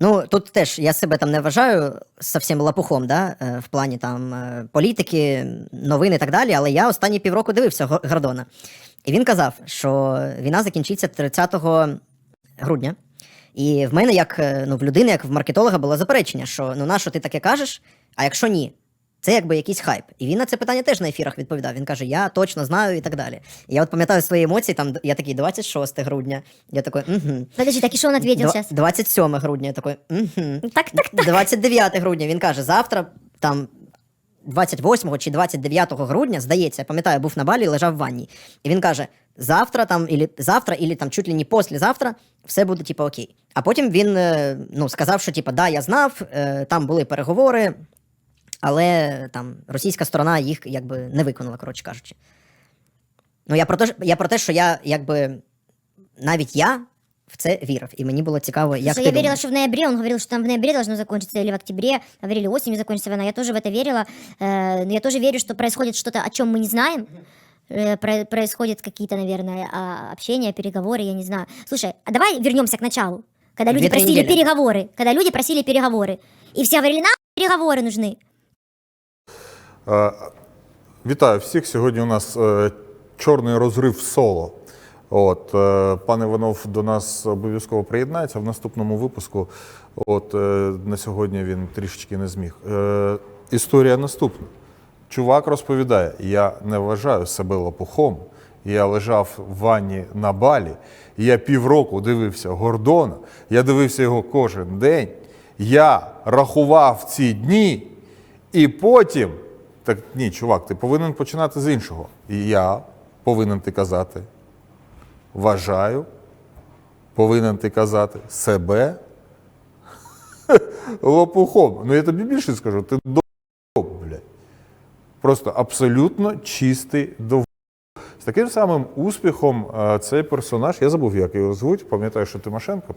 Ну, тут теж я себе там не вважаю зовсім лапухом, да, е, в плані там е, політики, новин і так далі, але я останні півроку дивився Гордона. І він казав, що війна закінчиться 30 грудня. І в мене, як е, ну, в людини, як в маркетолога, було заперечення, що ну на що ти таке кажеш, а якщо ні, це якби якийсь хайп. І він на це питання теж на ефірах відповідав. Він каже: Я точно знаю і так далі. І я от пам'ятаю свої емоції, там я такий 26 грудня. Я такий, угу. Подожди, так и что он ответил сейчас? 27 грудня, я такий, угу. Так, так, так. 29 грудня він каже: завтра там. 28 чи 29 грудня, здається, я пам'ятаю, був на балі, і лежав в ванні. І він каже: завтра там, ілі, завтра, ілі там чуть ли не післязавтра, все буде, типу, окей. А потім він е, ну, сказав, що типу, да, я знав, е, там були переговори, але там російська сторона їх якби не виконала, коротше кажучи. Ну, я про те, я про те, що я якби навіть я в це вірив, і мені було цікаво, як Слушай, ти я верила, думаєш. что в ноябре, он говорил, что там в ноябре должно закончиться или в октябре, говорили осенью закончится война. Я тоже в это верила. Э, но Я тоже верю, что происходит что-то, о чем мы не знаем. Э, про- Происходят какие-то, наверное, а, общения, переговоры, я не знаю. Слушай, а давай вернемся к началу. Когда люди Две-три просили недели. переговоры. Когда люди просили переговоры. И все говорили, нам переговоры нужны. Е, Вітаю всіх. Сьогодні у нас е, чорний розрив соло. От, е, пан Іванов до нас обов'язково приєднається в наступному випуску. От, на сьогодні він трішечки не зміг. Історія наступна. Чувак розповідає: я не вважаю себе лопухом. Я лежав в ванні на балі, я півроку дивився Гордона, я дивився його кожен день. Я рахував ці дні, і потім. Так ні, чувак, ти повинен починати з іншого. І я повинен ти казати. Вважаю, повинен ти казати себе лопухом. Ну я тобі більше скажу, ти до блядь. Просто абсолютно чистий до з таким самим успіхом е, цей персонаж, я забув, як його звуть, пам'ятаю, що Тимошенко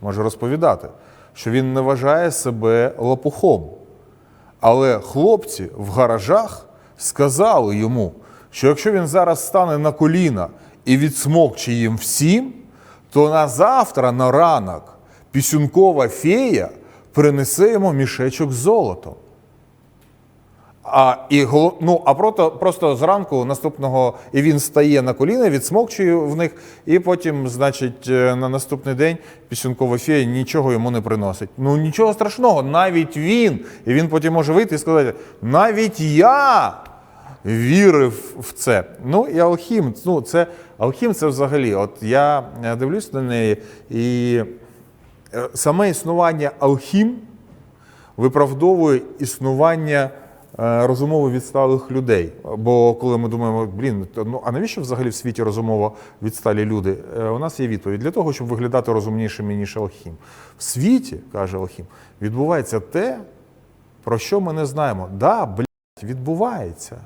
може розповідати, що він не вважає себе лопухом. Але хлопці в гаражах сказали йому, що якщо він зараз стане на коліна і відсмокче їм всім, то на завтра на ранок пісюнкова фея принесе йому мішечок золотом. А, і, ну, а просто, просто зранку наступного і він стає на коліна, відсмокчує в них, і потім, значить, е, на наступний день пісюнкова фея нічого йому не приносить. Ну нічого страшного, навіть він. І він потім може вийти і сказати: навіть я вірив в це. Ну і Алхім, ну це Алхім це взагалі. От я е, дивлюсь на неї, і е, саме існування Алхім виправдовує існування розумово відсталих людей. Бо коли ми думаємо, блін, ну а навіщо взагалі в світі розумово відсталі люди? Е, У нас є відповідь для того, щоб виглядати розумнішими, ніж Алхім. В світі, каже Алхім, відбувається те, про що ми не знаємо. Да, блядь, відбувається.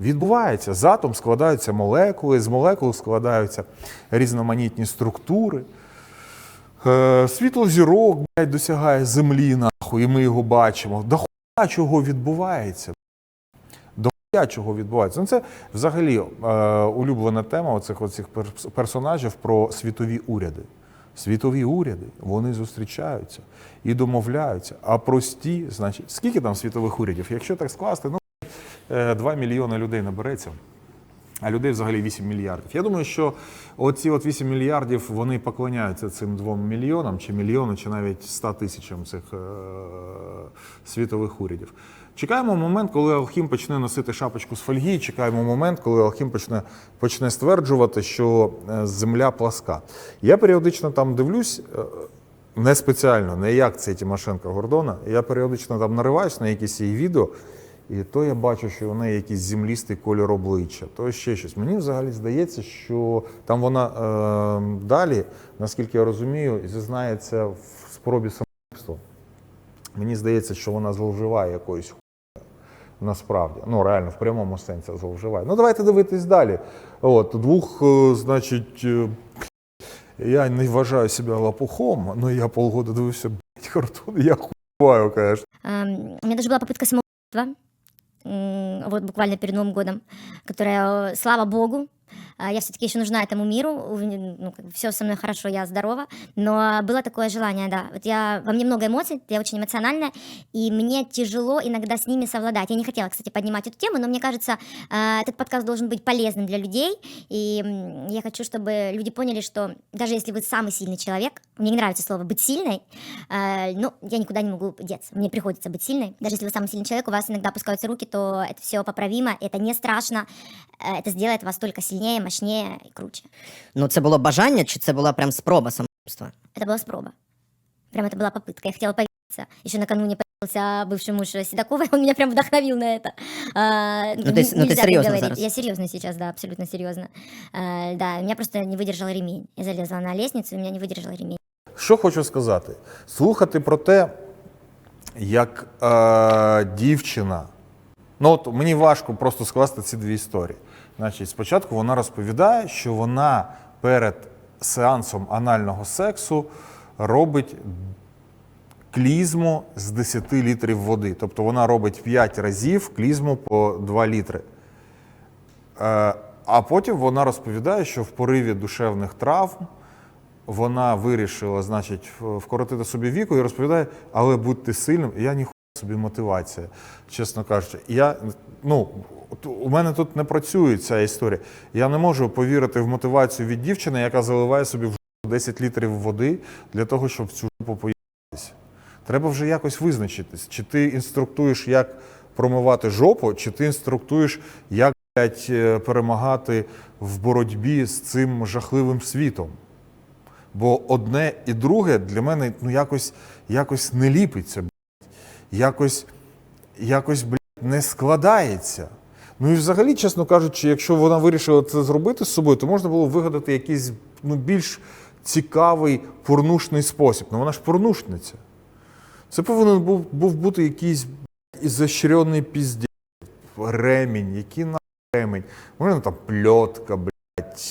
Відбувається. З атом складаються молекули, з молекул складаються різноманітні структури. Е, Світло зірок блядь, досягає землі, нахуй, і ми його бачимо. Хуя чого відбувається. До чого відбувається. Ну, це взагалі е, улюблена тема оцих, оцих персонажів про світові уряди. Світові уряди, вони зустрічаються і домовляються. А прості, значить, скільки там світових урядів? Якщо так скласти, ну, е, 2 мільйони людей набереться. А людей взагалі 8 мільярдів. Я думаю, що оці от 8 мільярдів вони поклоняються цим 2 мільйонам, чи мільйону, чи навіть 100 тисячам цих е- світових урядів. Чекаємо момент, коли Алхім почне носити шапочку з фольги. Чекаємо момент, коли Алхім почне, почне стверджувати, що е, земля пласка. Я періодично там дивлюсь. е, Не спеціально, не як це Тимошенко Гордона. Я періодично там нариваюсь на якісь її відео, і то я бачу, що у неї якийсь землістий кольор обличчя, то ще щось. Мені взагалі здається, що там вона е, далі, наскільки я розумію, зізнається в спробі самогубства. Мені здається, що вона зловживає якоюсь хуйнею. Насправді, ну реально в прямому сенсі зловживає. Ну давайте дивитись далі. От двох, е, значить, е, я не вважаю себе лопухом, але я полгода дивився блядь, картон, я хуюваю, конечно. Эм, У меня даже была попытка самоубийства, м, Вот буквально перед Новым годом, которая, э, слава богу, А, Я все-таки еще нужна этому миру. Ну, все со мной хорошо, я здорова. Но было такое желание, да. Вот я, во мне много эмоций, я очень эмоциональная, и мне тяжело иногда с ними совладать. Я не хотела, кстати, поднимать эту тему, но мне кажется, э, этот подкаст должен быть полезным для людей. И я хочу, чтобы люди поняли, что даже если вы самый сильный человек, мне не нравится слово быть сильной, э, ну, я никуда не могу деться. Мне приходится быть сильной. Даже если вы самый сильный человек, у вас иногда опускаются руки, то это все поправимо, это не страшно. Э, Это сделает вас только сильнее, мощнее и круче. Ну, це було бажання, чи це була прям спроба самогубства? Это была спроба. Прям это была попытка. Я хотела повеситься. Еще накануне появился бывший муж Седокова, он меня прям вдохновил на это. А, Ну, ты ну, ты серьезно зараз? Я серьезно сейчас, да, абсолютно серьезно. А, да, меня просто не выдержал ремень. Я залезла на лестницу, и меня не выдержал ремень. Що хочу сказати? Слухати про те, як е, дівчина. Ну, от мені важко просто скласти ці дві історії. Значить, спочатку вона розповідає, що вона перед сеансом анального сексу робить клізму з 10 літрів води. Тобто вона робить 5 разів клізму по 2 літри. Е, а потім вона розповідає, що в пориві душевних травм вона вирішила, значить, вкоротити собі віку і розповідає, але будьте сильним. Я ніхуя собі мотивація, чесно кажучи. Я, ну, у мене тут не працює ця історія. Я не можу повірити в мотивацію від дівчини, яка заливає собі в жопу 10 літрів води для того, щоб цю жопу поїхатися. Треба вже якось визначитись, чи ти інструктуєш, як промивати жопу, чи ти інструктуєш, як блядь, е, перемагати в боротьбі з цим жахливим світом. Бо одне і друге для мене ну, якось, якось не ліпиться, блядь. якось, якось блядь, не складається. Ну і взагалі, чесно кажучи, якщо вона вирішила це зробити з собою, то можна було вигадати якийсь ну, більш цікавий порнушний спосіб. Ну вона ж порнушниця. Це повинен був, був бути якийсь ізощрений піздець, ремінь, який на ремінь. Можна там пльотка, блядь,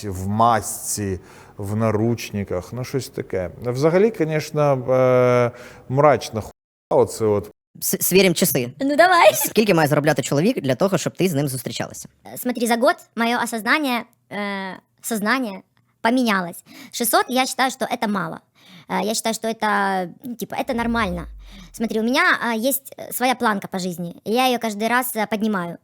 в масці, в наручниках, ну щось таке. Взагалі, звісно, е, мрачна хуйня, оце от С- Свірім часи. Ну давай. Скільки має заробляти чоловік для того, щоб ти з ним зустрічалася? Э, Смотри, за год мое осознание, э, сознание поменялось. 600 я считаю, что это мало. Э, Я считаю, что это, ну, типа, это нормально. Смотри, у меня а, есть э, своя планка по жизни. и Я ее каждый раз э, поднимаю.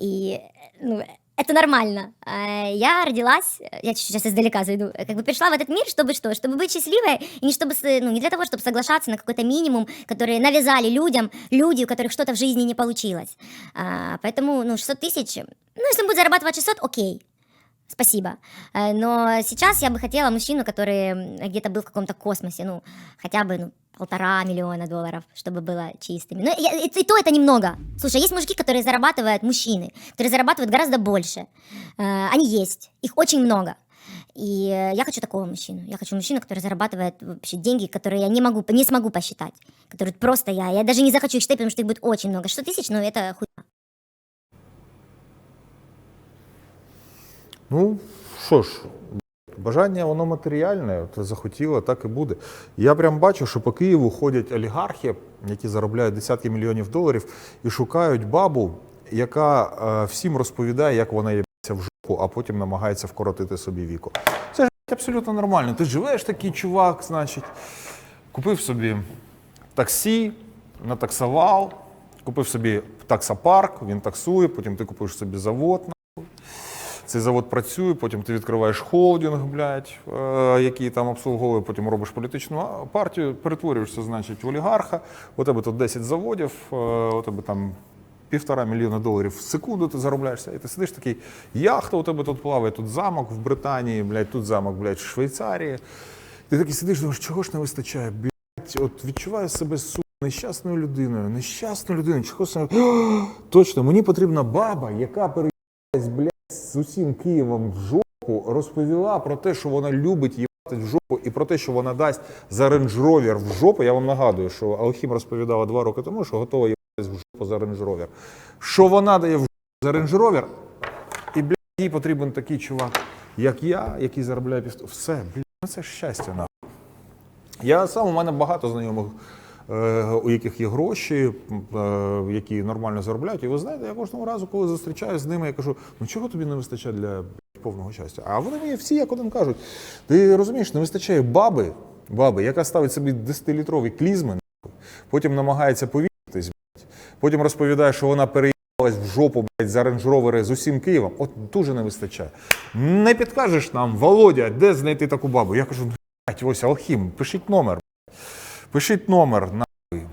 И, э, ну, это нормально. Э, Я родилась, э, я чуть-чуть сейчас издалека зайду, э, как бы пришла в этот мир, чтобы что? Чтобы быть счастливой, и не, чтобы, с- ну, не для того, чтобы соглашаться на какой-то минимум, который навязали людям, люди, у которых что-то в жизни не получилось. А, Поэтому, ну, 600 тысяч, ну, если он будет зарабатывать 600, окей. Спасибо. Э, Но сейчас я бы хотела мужчину, который где-то был в каком-то космосе, ну, хотя бы ну, полтора миллиона долларов, чтобы было чистыми. Но я- и, и то это немного. Слушай, есть мужики, которые зарабатывают, мужчины, которые зарабатывают гораздо больше. Э, Они есть, их очень много. И э, я хочу такого мужчину. Я хочу мужчину, который зарабатывает вообще деньги, которые я не могу, не смогу посчитать. Которые просто я, я даже не захочу их считать, потому что их будет очень много. 600 тысяч, ну это хуй. Ну, що ж, бажання воно матеріальне, ти захотіла, так і буде. Я прям бачу, що по Києву ходять олігархи, які заробляють десятки мільйонів доларів, і шукають бабу, яка е, всім розповідає, як вона їбається в жопу, а потім намагається вкоротити собі віку. Це ж абсолютно нормально. Ти живеш такий чувак, значить, купив собі таксі, натаксував, купив собі таксопарк, він таксує, потім ти купуєш собі завод. Цей завод працює, потім ти відкриваєш холдинг, блядь, е, який там обслуговує, потім робиш політичну партію, перетворюєшся, значить, в олігарха. У тебе тут 10 заводів, е, у тебе там півтора мільйона доларів в секунду ти заробляєшся. І ти сидиш такий, яхта у тебе тут плаває, тут замок в Британії, блядь, тут замок, блядь, в Швейцарії. Ти такий сидиш, думаєш, чого ж не вистачає? Блядь, от відчуваю себе су. Нещасною людиною, нещасною людиною. Чого саме? Точно, мені потрібна баба, яка переїхалась, блядь, з усім Києвом в жопу, розповіла про те, що вона любить їбати в жопу, і про те, що вона дасть за Range Rover в жопу. Я вам нагадую, що Алхім розповідала два роки тому, що готова їбатись в жопу за Range Rover. Що вона дає в жопу за Range Rover, і, блядь, їй потрібен такий чувак, як я, який заробляє півтора. Все, блядь, ну це щастя, нахуй. Я сам у мене багато знайомих, у яких є гроші, е, які нормально заробляють. І ви знаєте, я кожного разу, коли зустрічаюся з ними, я кажу: ну чого тобі не вистачає для повного щастя. А вони мені всі як один кажуть: ти розумієш, не вистачає баби, баби, яка ставить собі 10-літрові клізми, потім намагається повіситись, потім розповідає, що вона переїхалась в жопу блядь, за рейндж-ровери з усім Києвом. От дуже не вистачає. Не підкажеш нам, Володя, де знайти таку бабу? Я кажу, ну, блядь, ось Алхім, пишіть номер. Пишіть номер нахуй.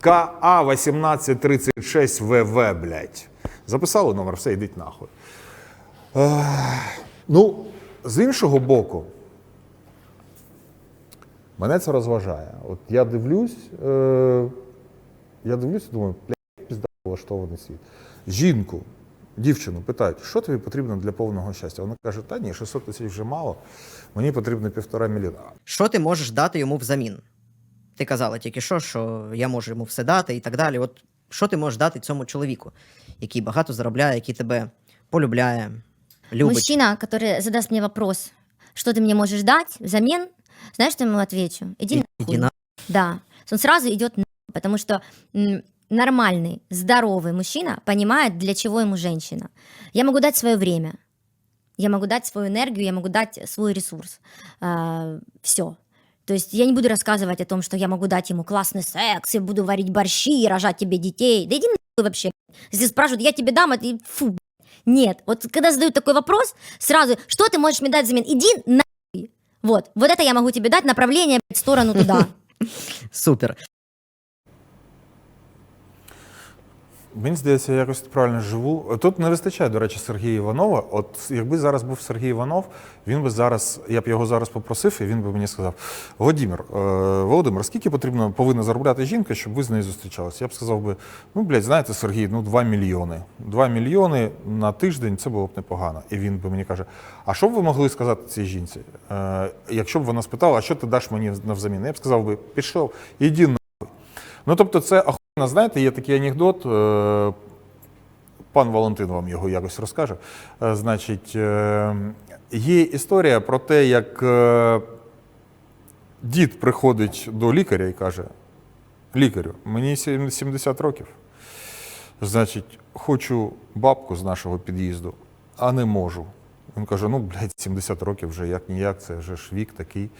КА 1836 ВВ, блядь. Записали номер, все, йдіть нахуй. Ех, ну, з іншого боку, мене це розважає. От я дивлюсь, е, я дивлюсь і думаю, блядь, пізда влаштований світ. Жінку, дівчину питають, що тобі потрібно для повного щастя? Вона каже, та ні, 600 тисяч вже мало, мені потрібно півтора мільйона. Що ти можеш дати йому взамін? Ти казала тільки що, що я можу йому все дати і так далі. От що ти можеш дати цьому чоловіку, який багато заробляє, який тебе полюбляє, любить? Мужчина, который задаст мне вопрос, что ты мне можешь дать взамен, знаешь, что я ему отвечу? Иди И- нахуй. иди на- Да. Он сразу идет нахуй, потому что м, нормальный, здоровый мужчина понимает, для чего ему женщина. Я могу дать свое время, я могу дать свою энергию, я могу дать свой ресурс. все. То есть я не буду рассказывать о том, что я могу дать ему классный секс, я буду варить борщи, рожать тебе детей. Да иди нахуй вообще. Если спрашивают, я тебе дам, это и фу. Нет. Вот когда задают такой вопрос, сразу, что ты можешь мне дать взамен? Иди нахуй. Вот. Вот это я могу тебе дать, направление блядь, сторону туда. Супер. Мені здається, я якось правильно живу. Тут не вистачає, до речі, Сергія Іванова. От якби зараз був Сергій Іванов, він би зараз, я б його зараз попросив, і він би мені сказав: Володимир, е, Володимир, скільки потрібно повинна заробляти жінка, щоб ви з нею зустрічалися? Я б сказав би, ну блядь, знаєте, Сергій, ну 2 мільйони. 2 мільйони на тиждень це було б непогано. І він би мені каже: А що б ви могли сказати цій жінці? Е, якщо б вона спитала, а що ти даш мені навзамін? Я б сказав би, пішов, іди на. Ну, тобто, це знаєте, є такий анекдот. е, Пан Валентин вам його якось розкаже. Е, Значить, е, є історія про те, як дід приходить до лікаря і каже: лікарю, мені 70 років. Значить, хочу бабку з нашого під'їзду, а не можу. Він каже: ну, блядь, 70 років вже як ніяк, це вже ж вік такий.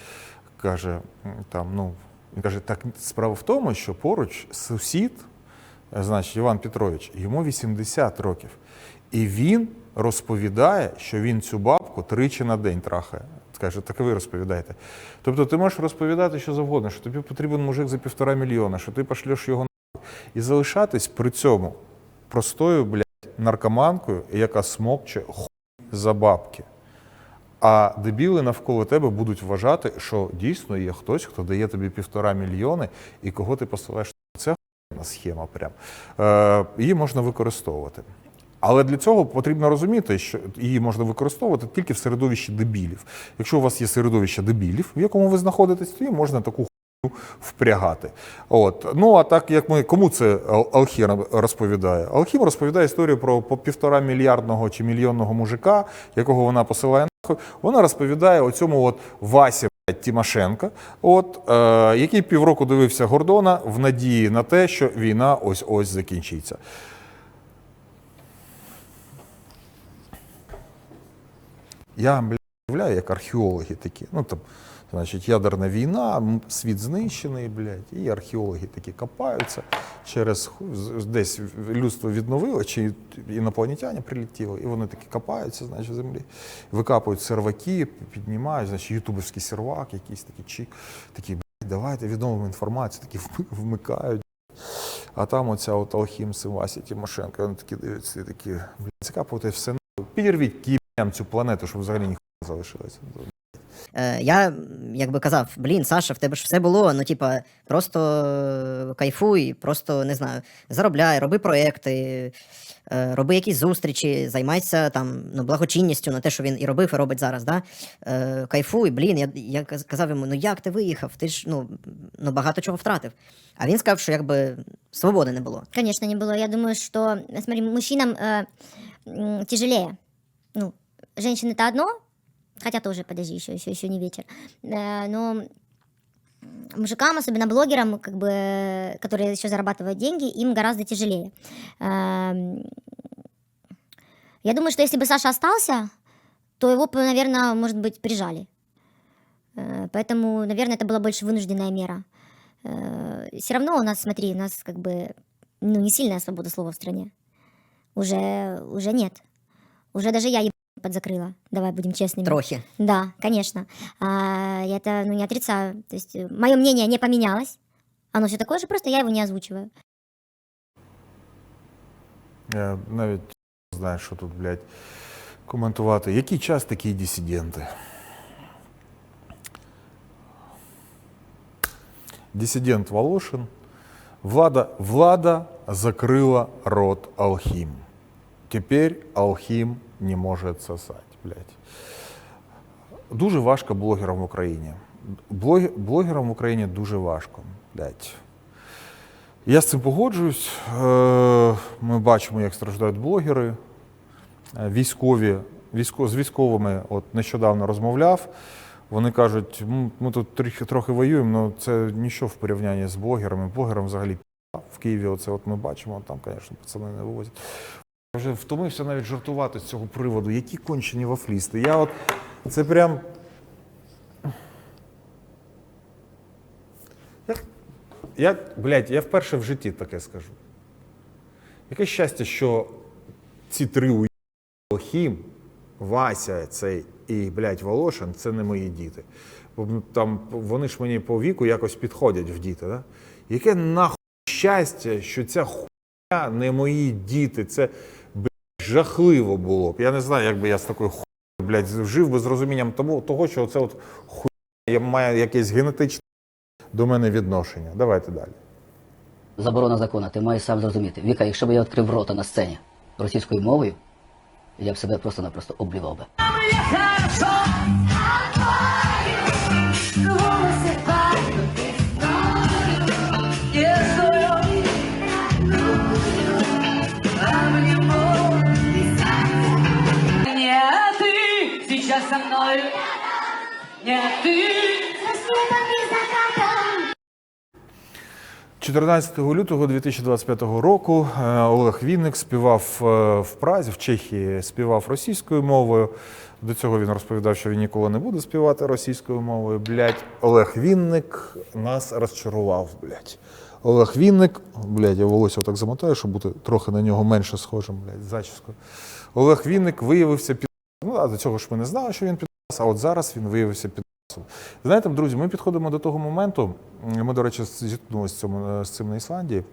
Каже, там, ну, він каже, так справа в тому, що поруч сусід, е, значить, Іван Петрович, йому 80 років. І він розповідає, що він цю бабку тричі на день трахає. Каже, так ви розповідаєте. Тобто ти можеш розповідати що завгодно, що тобі потрібен мужик за півтора мільйона, що ти пошлеш його нахуй. і залишатись при цьому простою, блядь, наркоманкою, яка смокче хуй за бабки. А дебіли навколо тебе будуть вважати, що дійсно є хтось, хто дає тобі півтора мільйони, і кого ти посилаєш. Це схема. Прям. Е, її можна використовувати. Але для цього потрібно розуміти, що її можна використовувати тільки в середовищі дебілів. Якщо у вас є середовище дебілів, в якому ви знаходитесь, то її можна таку впрягати. От. Ну а так як ми кому це Ал- Алхім розповідає? Алхім розповідає історію про півтора мільярдного чи мільйонного мужика, якого вона посилає нахуй. Вона розповідає оцьому от Васі блядь, от, е, який півроку дивився Гордона в надії на те, що війна ось ось закінчиться. Я уявляю, як археологи такі. Ну там, значить, ядерна війна, світ знищений, блядь, і археологи такі копаються через десь людство відновило, чи інопланетяни прилетіли, і вони такі копаються, значить, в землі, викапують серваки, піднімають, значить, ютубовський сервак, якийсь такий чик, такі, блядь, давайте відновимо інформацію, такі вмикають. А там оця от Алхім Сивасі Тимошенко, вони такі дивляться, такі, блядь, закапувати все. Підірвіть кіб'ям цю планету, щоб взагалі ніхто залишилося. Е, я м, якби казав: блін, Саша, в тебе ж все було. Ну, типа, просто е, кайфуй, просто не знаю, заробляй, роби проекти, е, роби якісь зустрічі, займайся там ну, благочинністю на те, що він і робив, і робить зараз. Да? Е, кайфуй, блін. Я, я каз- казав йому, ну як ти виїхав? Ти ж ну, ну багато чого втратив. А він сказав, що якби свободи не було. Конечно, не было. Я думаю, что, смотри, мужчинам э, м, тяжелее. Ну, женщин это одно, хотя тоже, подожди, еще, еще, еще не вечер. Э, но мужикам, особенно блогерам, как бы, которые еще зарабатывают деньги, им гораздо тяжелее. Эм, Я думаю, что если бы Саша остался, то его, наверное, может быть, прижали. Э, Поэтому, наверное, это была больше вынужденная мера. Все равно у нас, смотри, у нас как бы ну, не сильная свобода слова в стране. Уже, уже нет. Уже даже я еб... подзакрыла. Давай будем честными. Трохи. Да, конечно. А, я это ну, не отрицаю. То есть мое мнение не поменялось. Оно все такое же, просто я его не озвучиваю. Я навіть не знаю, що тут, блядь, коментувати. Який час такі дисиденти? Диссидент Волошин. Влада, влада закрыла рот Алхим. Теперь Алхим не може сосать, блядь. Дуже важко блогерам в Україні. Блог, блогерам в Україні дуже важко, блядь. Я з цим погоджуюсь. Е, Ми бачимо, як страждають блогери, Е, військові, військо, з військовими от нещодавно розмовляв. Вони кажуть, ми тут трохи, трохи воюємо, але це нічого в порівнянні з блогерами. Блогерам взагалі в Києві. Оце от ми бачимо, там, звісно, пацани не вивозять. Я вже втомився навіть жартувати з цього приводу. Які кончені вафлісти. Я от це прям. Я, блядь, я вперше в житті таке скажу. Яке щастя, що ці три уї Хім, Вася цей і, блядь, Волошин це не мої діти. Бо, Там вони ж мені по віку якось підходять в діти. Да? Яке нахуй щастя, що ця хуйня не мої діти. Це жахливо було б. Я не знаю, як би я з такою хуйною, блядь, жив би з розумінням того, того що це от хуйня має якесь генетичне до мене відношення. Давайте далі. заборона закону, ти маєш сам зрозуміти. Віка, якщо б я відкрив рота на сцені російською мовою, я б себе просто-напросто облівав би. 14 лютого 2025 року е, Олег Вінник співав е, в Празі, в Чехії, співав російською мовою. До цього він розповідав, що він ніколи не буде співати російською мовою. Блять, Олег Вінник нас розчарував. Блять. Олег Вінник, блять, я волосся так замотаю, щоб бути трохи на нього менше схожим, блять, з зачіскою. Олег Вінник виявився під. Ну, а до цього ж ми не знали, що він під. А от зараз він виявився під. Знаєте, друзі, ми підходимо до того моменту. Ми, до речі, зіткнулися з цим, на Ісландії,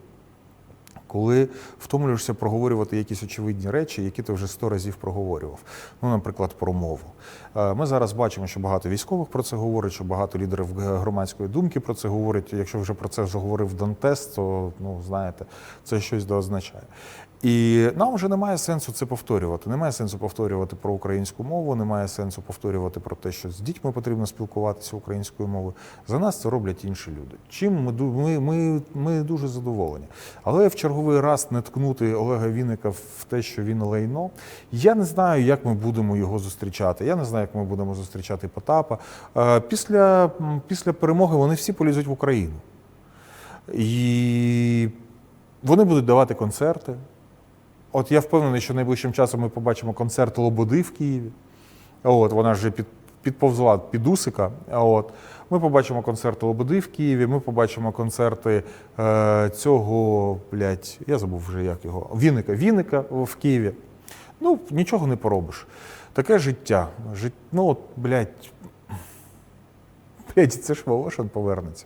коли втомлюєшся проговорювати якісь очевидні речі, які ти вже сто разів проговорював. Ну, наприклад, про мову. Е, Ми зараз бачимо, що багато військових про це говорять, що багато лідерів громадської думки про це говорять. Якщо вже про це заговорив Дантес, то ну знаєте, це щось доозначає. І нам вже немає сенсу це повторювати. Немає сенсу повторювати про українську мову, немає сенсу повторювати про те, що з дітьми потрібно спілкуватися українською мовою. За нас це роблять інші люди. Чим ми, ми, ми, ми дуже задоволені. Але в черговий раз не ткнути Олега Вінника в те, що він лайно. Я не знаю, як ми будемо його зустрічати. Я не знаю, як ми будемо зустрічати Потапа. Е, Після, після перемоги вони всі полізуть в Україну. І вони будуть давати концерти. От я впевнений, що найближчим часом ми побачимо концерт Лободи в Києві. От, вона вже під, підповзла під Усика. От. Ми побачимо концерт Лободи в Києві, ми побачимо концерти е, цього, блядь, я забув вже як його, Вінника, Вінника в Києві. Ну, нічого не поробиш. Таке життя. Жит... Ну, от, блядь, блядь, це ж Волошин повернеться.